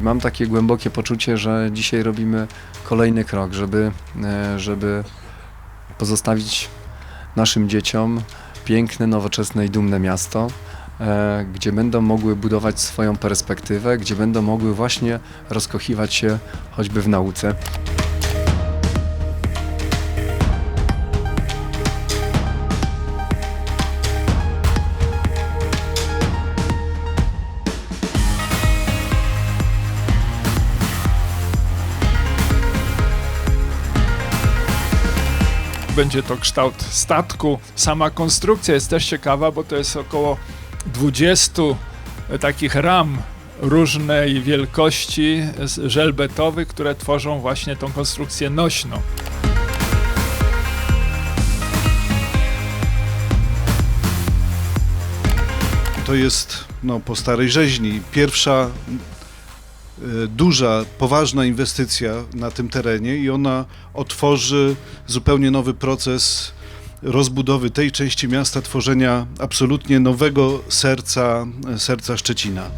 Mam takie głębokie poczucie, że dzisiaj robimy kolejny krok, żeby, e, żeby pozostawić naszym dzieciom piękne, nowoczesne i dumne miasto, e, gdzie będą mogły budować swoją perspektywę, gdzie będą mogły właśnie rozkochiwać się choćby w nauce. Będzie to kształt statku. Sama konstrukcja jest też ciekawa, bo to jest około 20 takich ram różnej wielkości żelbetowych, które tworzą właśnie tą konstrukcję nośną. To jest no, po starej rzeźni pierwsza e, duża, poważna inwestycja na tym terenie i ona otworzy zupełnie nowy proces rozbudowy tej części miasta, tworzenia absolutnie nowego serca, serca Szczecina.